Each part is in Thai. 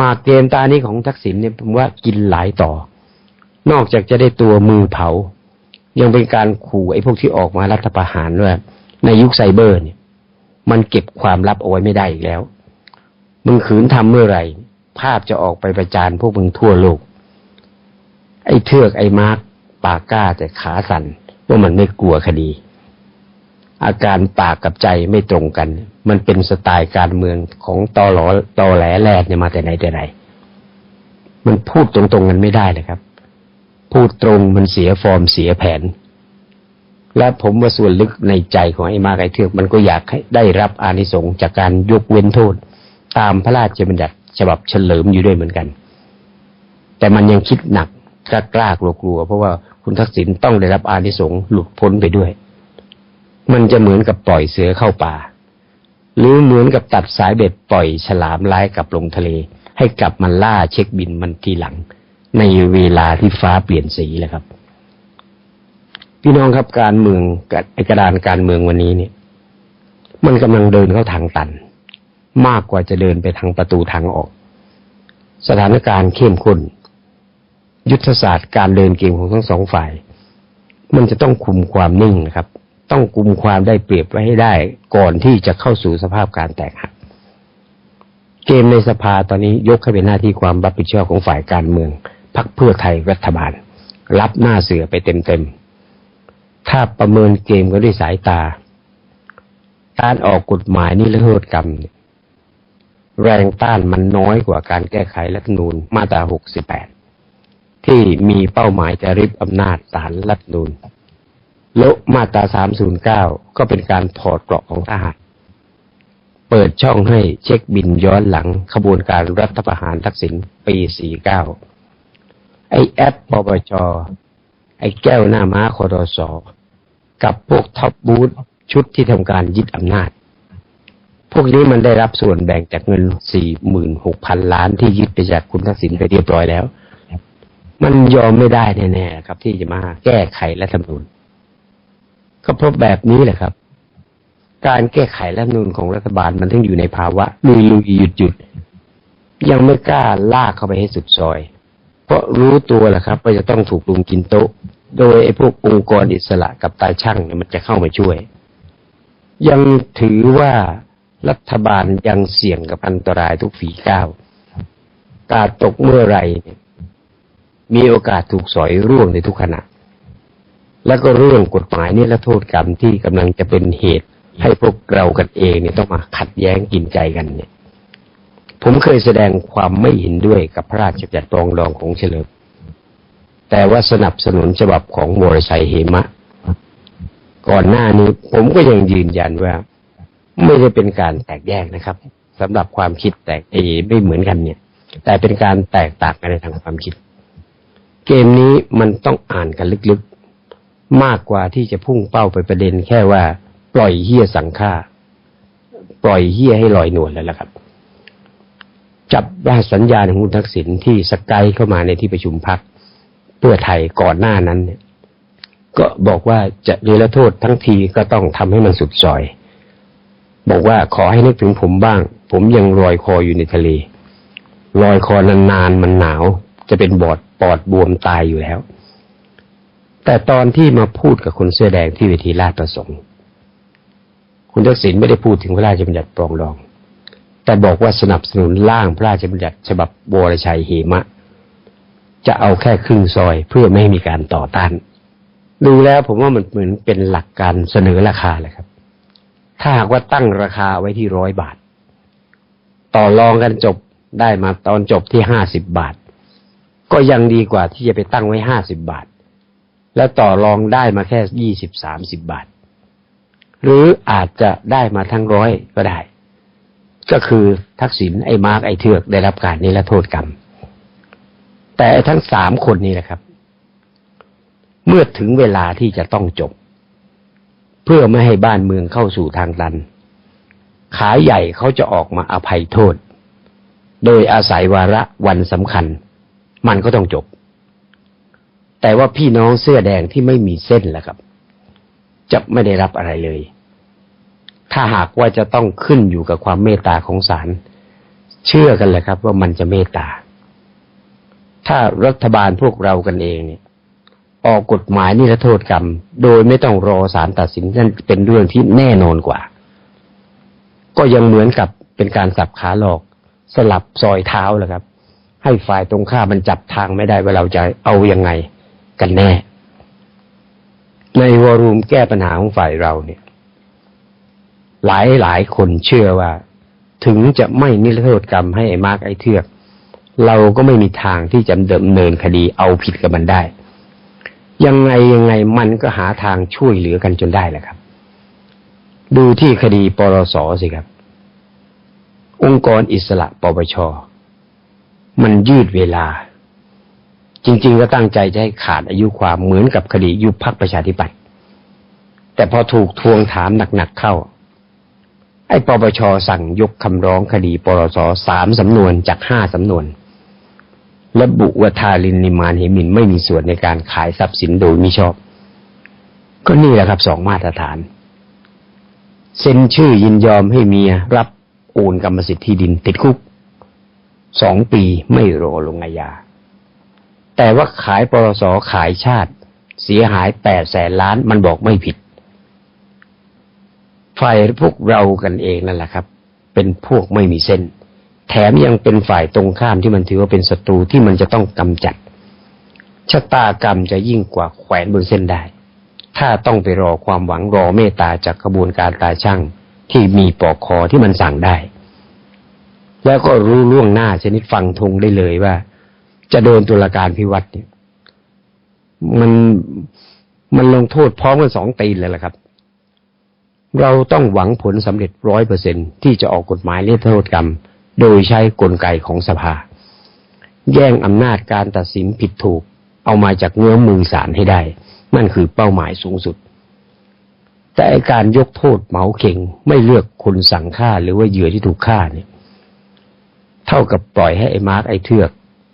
มาเกมตานี้ของทักษิณเนี่ยผมว่ากินหลายต่อ นอกจากจะได้ตัวมือเผา ยังเป็นการขู่ไอ้พวกที่ออกมารัฐประหารว่าในยุคไซเบอร์เนี่ย มันเก็บความลับเอาไว้ไม่ได้อีกแล้ว มึงขืนทำเมื่อไหร่ ภาพจะออกไปประจานพวกมึงทั่วโลก ไอ้เทือกไอ้มาร์กปากกล้าแต่ขาสั่นว่ามันไม่กลัวคดี อาการปากกับใจไม่ตรงกัน มันเป็นสไตล์การเมืองของตอหลอตอแหลแลดเนี่ยมาแต่ไหนแต่ไรมันพูดตรงๆกันไม่ได้เลยครับ พูดตรงมันเสียฟอร์มเสียแผน และผมว่าส่วนลึกในใจของไอ้มาไก่เทือก มันก็อยากให้ได้รับอานิสงส์จากการยกเว้นโทษ ตามพระราชบัญญัติฉบับเฉลิมอยู่ด้วยเหมือนกัน แต่มันยังคิดหนักกล้ากล้ากลัวกลัวเพราะว่าคุณทักษิณต้องได้รับอานิสงส์หลุดพ้นไปด้วย มันจะเหมือนกับปล่อยเสือเข้าป่า หรือเหมือนกับตัดสายเบ็ดปล่อยฉลามร้ายกลับลงทะเล ให้กลับมาล่าเช็คบินมันทีหลัง ในเวลาที่ฟ้าเปลี่ยนสีแล้วครับ พี่น้องครับการเมืองกกระดานการเมืองวันนี้เนี่ย มันกำลังเดินเข้าทางตัน มากกว่าจะเดินไปทางประตูทางออก สถานการณ์เข้มข้นยุทธศาสตร์การเดินเกมของทั้งสองฝ่าย มันจะต้องคุมความนิ่งนะครับ ต้องคุมความได้เปรียบไว้ให้ได้ ก่อนที่จะเข้าสู่สภาพการแตกหักเกมในสภาตอนนี้ยกให้เป็นหน้าที่ความรับผิดชอบของฝ่ายการเมืองพักเพื่อไทยรัฐบาล รับหน้าเสือไปเต็มๆ ถ้าประเมินเกมกันด้วยสายตา การออกกฎหมายนี่ละโทษกรรม แรงต้านมันน้อยกว่าการแก้ไขรัฐนูญมาตรา 68 ที่มีเป้าหมายจะริบอำนาจศาลรัฐนูน แลวมาตรา309ก็เป็นการถอดเกราะของทหารเปิดช่องให้เช็คบินย้อนหลังขบวนการรัฐประหารทักษิณปี49ไอแอปปปชไอแก้วหน้าม้าคอดสอกับพวกท็อปบูธชุดที่ทำการยึดอำนาจ พวกนี้มันได้รับส่วนแบ่งจากเงิน46,000ล้านที่ยึดไปจากคุณทักษิณไปเรียบร้อยแล้ว มันยอมไม่ได้แน่ๆครับที่จะมาแก้ไขรัฐธรรมนูญ ก็เพราะแบบนี้แหละครับ การแก้ไขรัฐนูญของรัฐบาลมันต้องอยู่ในภาวะลุยลุยหยุดหยุดยังไม่กล้าลากเข้าไปให้สุดซอย เพราะรู้ตัวแหละครับว่าจะต้องถูกลุมกินโต๊ะ โดยไอ้พวกองค์กรอิสระกับตาช่างเนี่ยมันจะเข้ามาช่วย ยังถือว่ารัฐบาลยังเสี่ยงกับอันตรายทุกฝีก้าวกาตกเมื่อไรเนี่ยมีโอกาสถูกสอยร่วงในทุกขณะ แล้วก็เรื่องกฎหมายนี่และโทษกรรมที่กำลังจะเป็นเหตุ ให้พวกเรากันเองเนี่ยต้องมาขัดแย้งกินใจกันเนี่ย ผมเคยแสดงความไม่เห็นด้วยกับพระราชบัญญัติปรองดองของเฉลิมแต่ว่าสนับสนุนฉบับของมรชัยเหมะ ก่อนหน้านี้ผมก็ยังยืนยันว่า ไม่ได้เป็นการแตกแยกนะครับสำหรับความคิดแตกเอไม่เหมือนกันเนี่ย แต่เป็นการแตกต่างกันในทางความคิด เกมนี้มันต้องอ่านกันลึกๆ มากกว่าที่จะพุ่งเป้าไปประเด็นแค่ว่า ปล่อยเฮี้ยสังฆาปล่อยเฮี้ยให้ลอยนวลแล้วล่ะครับ จับว่าสัญญาของคุณทักษิณที่สกายเข้ามาในที่ประชุมพักเพื่อไทยก่อนหน้านั้นเนี่ย ก็บอกว่าจะเนรโทษทั้งทีก็ต้องทำให้มันสุดซอย บอกว่าขอให้นึกถึงผมบ้าง ผมยังลอยคออยู่ในทะเลลอยคอนานๆมันหนาว จะเป็นบอดปอดบวมตายอยู่แล้ว แต่ตอนที่มาพูดกับคนเสื้อแดงที่เวทีราชประสงค์ คุณทักษิณไม่ได้พูดถึงพระราชบัญญัติปรองดอง แต่บอกว่าสนับสนุนร่างพระราชบัญญัติฉบับวรชัยเหมะ จะเอาแค่ครึ่งซอยเพื่อไม่ให้มีการต่อต้าน ดูแล้วผมว่ามันเหมือนเป็นหลักการเสนอราคาเลยครับ ถ้าหากว่าตั้งราคาไว้ที่ร้อยบาท ต่อรองกันจบได้มาตอนจบที่ห้าสิบบาท ก็ยังดีกว่าที่จะไปตั้งไว้ห้าสิบบาท แล้วต่อรองได้มาแค่ยี่สิบสามสิบบาท หรืออาจจะได้มาทั้งร้อยก็ได้ ก็คือทักษิณไอ้มาร์กไอ้เทือกได้รับการนิรโทษกรรม แต่ทั้งสามคนนี้แหละครับ เมื่อถึงเวลาที่จะต้องจบ เพื่อไม่ให้บ้านเมืองเข้าสู่ทางตัน ขาใหญ่เขาจะออกมาอภัยโทษ โดยอาศัยวาระวันสำคัญ มันก็ต้องจบ แต่ว่าพี่น้องเสื้อแดงที่ไม่มีเส้นแหละครับ จะไม่ได้รับอะไรเลย ถ้าหากว่าจะต้องขึ้นอยู่กับความเมตตาของศาลเชื่อกันเลยครับ ว่ามันจะเมตตา ถ้ารัฐบาลพวกเรากันเองเนี่ย ออกกฎหมายนิรโทษกรรม โดยไม่ต้องรอศาลตัดสินนั่นเป็นเรื่องที่แน่นอนกว่า ก็ยังเหมือนกับเป็นการสับขาหลอก สลับซอยเท้าแหละครับ ให้ฝ่ายตรงข้ามมันจับทางไม่ได้ว่าเราจะเอายังไง กันแน่ ในวอรูมแก้ปัญหาของฝ่ายเราเนี่ย หลายหลายคนเชื่อว่า ถึงจะไม่นิรโทษกรรมให้ไอ้มากไอ้เทือก เราก็ไม่มีทางที่จะดำเนินคดีเอาผิดกับมันได้ ยังไงยังไงมันก็หาทางช่วยเหลือกันจนได้แหละครับ ดูที่คดีปรสสิครับ องค์กรอิสระปปชมันยืดเวลา จริง ๆ ก็ตั้งใจจะให้ขาดอายุความเหมือนกับคดียุบพักประชาธิปัตย์แต่พอถูกทวงถามหนัก ๆ เข้า ไอ้ปปชสั่งยกคำร้องคดีปรสสามสำนวนจากห้าสำนวน ระบุว่าทารินนิมานเหมินไม่มีส่วนในการขายทรัพย์สินโดยมิชอบ ก็นี่แหละครับสองมาตรฐานเซ็นชื่อยินยอมให้เมียรับโอนกรรมสิทธิ์ที่ดินติดคุกสองปีไม่รอลงอาญา แต่ว่าขายปรสขายชาติ เสียหายแปดแสนล้านมันบอกไม่ผิด ฝ่ายพวกเรากันเองนั่นแหละครับ เป็นพวกไม่มีเส้น แถมยังเป็นฝ่ายตรงข้ามที่มันถือว่าเป็นศัตรูที่มันจะต้องกำจัดชะตากรรมจะยิ่งกว่าแขวนบนเส้นได้ ถ้าต้องไปรอความหวังรอเมตตาจากกระบวนการตาช่างที่มีปอกคอที่มันสั่งได้ แล้วก็รู้ล่วงหน้าชนิดฟังทงได้เลยว่า จะโดนตุลาการพิวัตรเนี่ย มันมันลงโทษพร้อมกันสองตีนเลยล่ะครับ เราต้องหวังผลสำเร็จร้อยเปอร์เซ็นที่จะออกกฎหมายเลีโทษกรรม โดยใช้กลไกของสภา แย่งอำนาจการตัดสินผิดถูก เอามาจากเงื้อมือศาลให้ได้ นั่นคือเป้าหมายสูงสุด แต่การยกโทษเหมาเข่งไม่เลือกคนสั่งฆ่าหรือว่าเหยื่อที่ถูกฆ่าเนี่ย เท่ากับปล่อยให้ไอ้มาร์กไอ้เทือก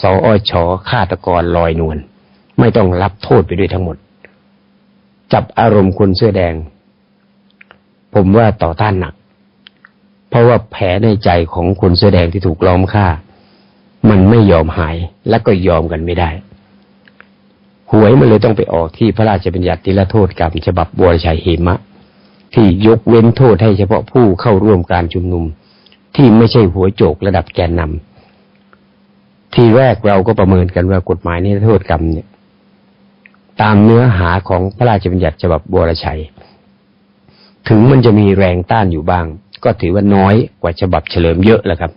สออชอฆาตกรลอยนวลไม่ต้องรับโทษไปด้วยทั้งหมด จับอารมณ์คนเสื้อแดง ผมว่าต่อต้านหนัก เพราะว่าแผลในใจของคนเสื้อแดงที่ถูกล้อมฆ่า มันไม่ยอมหายและก็ยอมกันไม่ได้หวยมันเลยต้องไปออกที่พระราชบัญญัตินิรโทษกรรมฉบับบัวชัยเหมะ ที่ยกเว้นโทษให้เฉพาะผู้เข้าร่วมการชุมนุม ที่ไม่ใช่หัวโจกระดับแกนนำ ทีแรกเราก็ประเมินกันว่ากฎหมายนิรโทษกรรมเนี่ย ตามเนื้อหาของพระราชบัญญัติฉบับบัวรชัย ถึงมันจะมีแรงต้านอยู่บ้าง ก็ถือว่าน้อยกว่าฉบับเฉลิมเยอะแล้วครับ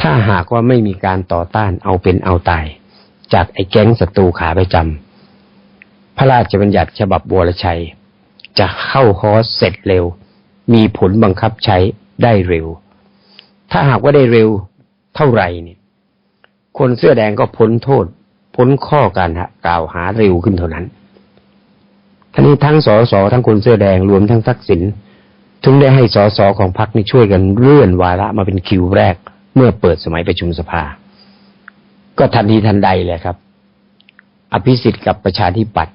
ถ้าหากว่าไม่มีการต่อต้านเอาเป็นเอาตาย จากไอ้แก๊งศัตรูขาประจำพระราชบัญญัติฉบับบัวรชัย จะเข้าคอร์สเสร็จเร็ว มีผลบังคับใช้ได้เร็ว ถ้าหากว่าได้เร็วเท่าไหร่เนี่ย คนเสื้อแดงก็พ้นโทษ พ้นข้อการกล่าวหาเร็วขึ้นเท่านั้นท่านี้ทั้งสสทั้งคนเสื้อแดงรวมทั้งทักษิณถึงได้ให้สสของพรรคนี่ช่วยกันเลื่อนวาระมาเป็นคิวแรก เมื่อเปิดสมัยประชุมสภา ก็ทันทีทันใดเลยครับ อภิสิทธิ์กับประชาธิปัตย์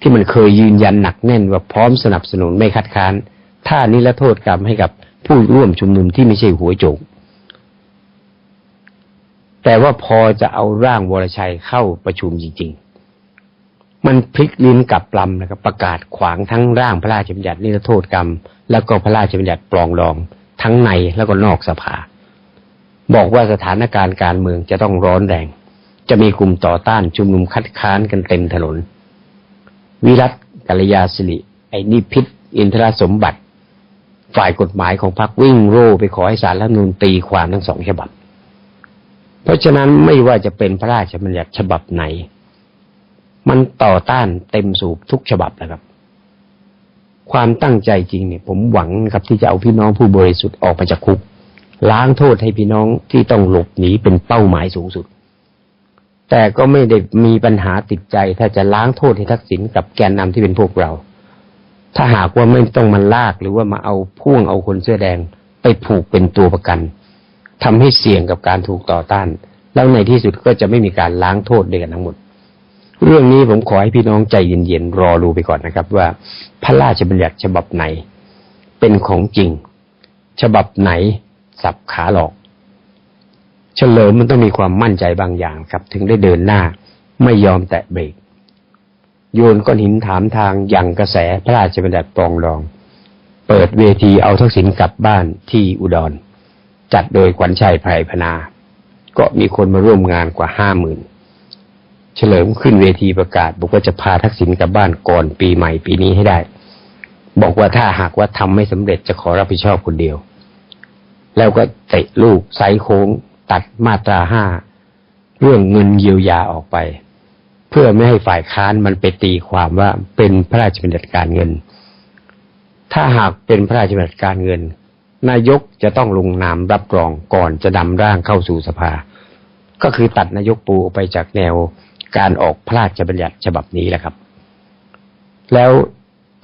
ที่มันเคยยืนยันหนักแน่นว่าพร้อมสนับสนุนไม่คัดค้าน ถ้านิรโทษกรรมให้กับผู้ร่วมชุมนุมที่ไม่ใช่หัวโจก แต่ว่าพอจะเอาร่างวรชัยเข้าประชุมจริง ๆ มันพลิกลิ้นกลับลำนะครับ ประกาศขวางทั้งร่างพระราชบัญญัตินิรโทษกรรม แล้วก็พระราชบัญญัติปลองดอง ทั้งในแล้วก็นอกสภา บอกว่าสถานการณ์การเมืองจะต้องร้อนแรง จะมีกลุ่มต่อต้านชุมนุมคัดค้านกันเต็มถนน วิรัตกัลยาสิริไอ้นิพิษอินทรสมบัติ ฝ่ายกฎหมายของพรรควิ่งโร่ไปขอให้สารรัฐมนูญตีความทั้งสองฉบับ เพราะฉะนั้นไม่ว่าจะเป็นพระราชบัญญัติฉบับไหน มันต่อต้านเต็มสูบทุกฉบับนะครับ ความตั้งใจจริงเนี่ย ผมหวังครับที่จะเอาพี่น้องผู้บริสุทธิ์ออกมาจากคุก ล้างโทษให้พี่น้องที่ต้องหลบหนีเป็นเป้าหมายสูงสุด แต่ก็ไม่ได้มีปัญหาติดใจ ถ้าจะล้างโทษให้ทักษิณกับแกนนำที่เป็นพวกเรา ถ้าหากว่าไม่ต้องมาลากหรือว่ามาเอาพ่วงเอาคนเสื้อแดงไปผูกเป็นตัวประกัน ทำให้เสี่ยงกับการถูกต่อต้าน แล้วในที่สุดก็จะไม่มีการล้างโทษด้วยกันทั้งหมด เรื่องนี้ผมขอให้พี่น้องใจเย็นๆรอดูไปก่อนนะครับ ว่าพระราชบัญญัติฉบับไหน เป็นของจริง ฉบับไหนสับขาหลอก เฉลิมมันต้องมีความมั่นใจบางอย่างครับ ถึงได้เดินหน้าไม่ยอมแตะเบรกโยนก้อนหินถามทางอย่างกระแสพระราชบัญญัติปรองดอง เปิดเวทีเอาทักษิณกลับบ้านที่อุดร จัดโดยขวัญชัยไพรพนา ก็มีคนมาร่วมงานกว่าห้าหมื่นเฉลิมขึ้นเวทีประกาศ บอกว่าจะพาทักษิณกลับบ้านก่อนปีใหม่ปีนี้ให้ได้ บอกว่าถ้าหากว่าทำไม่สำเร็จจะขอรับผิดชอบคนเดียว แล้วก็เตะลูกไซโค้งตัดมาตราห้าเรื่องเงินเยียวยาออกไป เพื่อไม่ให้ฝ่ายค้านมันไปตีความว่าเป็นพระราชบัญญัติการเงิน ถ้าหากเป็นพระราชบัญญัติการเงิน นายกจะต้องลงนามรับรองก่อนจะนำร่างเข้าสู่สภา ก็คือตัดนายกปูออกไปจากแนวการออกพระราชบัญญัติฉบับนี้แหละครับ แล้ว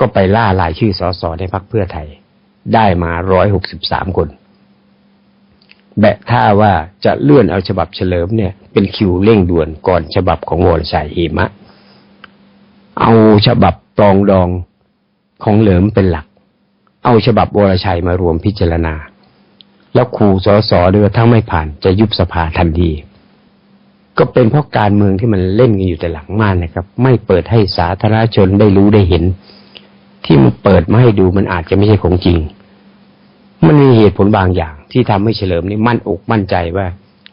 ก็ไปล่ารายชื่อสสในพรรคเพื่อไทย ได้มาร้อยหกสิบสามคน แบะท่าว่าจะเลื่อนเอาฉบับเฉลิมเนี่ย เป็นคิวเร่งด่วนก่อนฉบับของวรชัยเหมะ เอาฉบับปรองดองของเหลิมเป็นหลัก เอาฉบับวรชัยมารวมพิจารณา แล้วขู่สสเดือทั้งไม่ผ่านจะยุบสภาทันทีก็เป็นเพราะการเมืองที่มันเล่นกันอยู่แต่หลังม่านนะครับ ไม่เปิดให้สาธารณชนได้รู้ได้เห็น ที่มันเปิดมาให้ดูมันอาจจะไม่ใช่ของจริง มันมีเหตุผลบางอย่าง ที่ทำให้เฉลิมนี่มั่นอกมั่นใจว่า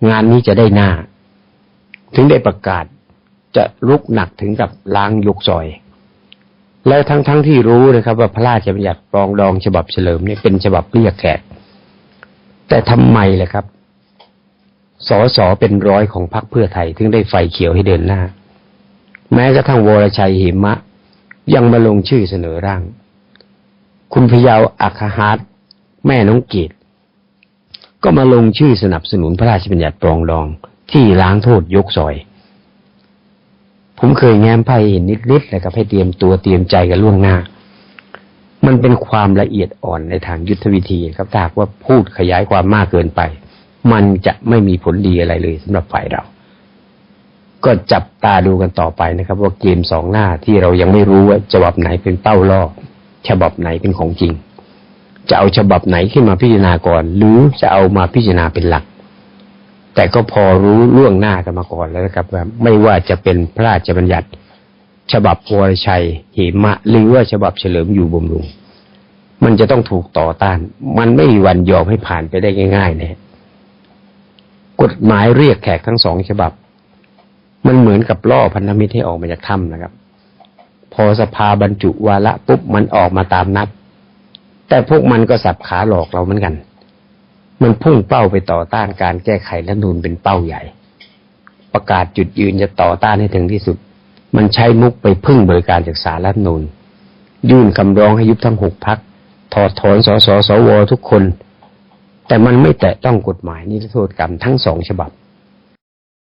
งานนี้จะได้หน้า ถึงได้ประกาศจะลุกหนักถึงกับล้างยกซอย แล้วทั้งๆทที่รู้นะครับ ว่าพระราชบัญญัติปรองดองฉบับเฉลิมนี่เป็นฉบับเรียกแขกแต่ทำไมล่ะครับสอสอเป็นร้อยของพรรคเพื่อไทยถึงได้ไฟเขียวให้เดินหน้า แม้กระทั่งวรชัยเหมะ ยังมาลงชื่อเสนอร่าง คุณพยาวอัคฮาร์ดแม่น้องเกดก็มาลงชื่อสนับสนุนพระราชบัญญัติปรองดองที่ล้างโทษยกซอย ผมเคยแง้มไพ่เห็นนิดๆนะครับให้เตรียมตัวเตรียมใจกันล่วงหน้า มันเป็นความละเอียดอ่อนในทางยุทธวิธีครับถ้าหากว่าพูดขยายความมากเกินไป มันจะไม่มีผลดีอะไรเลยสำหรับฝ่ายเรา ก็จับตาดูกันต่อไปนะครับ ว่าเกมสองหน้าที่เรายังไม่รู้ว่าฉบับไหนเป็นเป้าล่อฉบับไหนเป็นของจริง จะเอาฉบับไหนขึ้นมาพิจารณาก่อน หรือจะเอามาพิจารณาเป็นหลัก แต่ก็พอรู้ล่วงหน้ากันมาก่อนแล้วนะครับว่าไม่ว่าจะเป็นพระราชบัญญัติ ฉบับวรชัยเหมะหรือว่าฉบับเฉลิมอยู่บำรุง มันจะต้องถูกต่อต้าน มันไม่มีวันยอมให้ผ่านไปได้ง่ายๆนะกฎหมายเรียกแขกทั้งสองฉบับ มันเหมือนกับล่อพันธมิตรให้ออกมาจากถ้ำนะครับ พอสภาบรรจุวาระปุ๊บมันออกมาตามนัด แต่พวกมันก็สับขาหลอกเราเหมือนกัน มันพุ่งเป้าไปต่อต้านการแก้ไขรัฐนูนเป็นเป้าใหญ่ ประกาศจุดยืนจะต่อต้านให้ถึงที่สุด มันใช้มุกไปพึ่งบริการจากสารรัฐนูนยื่นคำร้องให้ยุบทั้งหกพักถอดถอนสสสวทุกคน แต่มันไม่แตะต้องกฎหมายนิรโทษกรรมทั้งสองฉบับ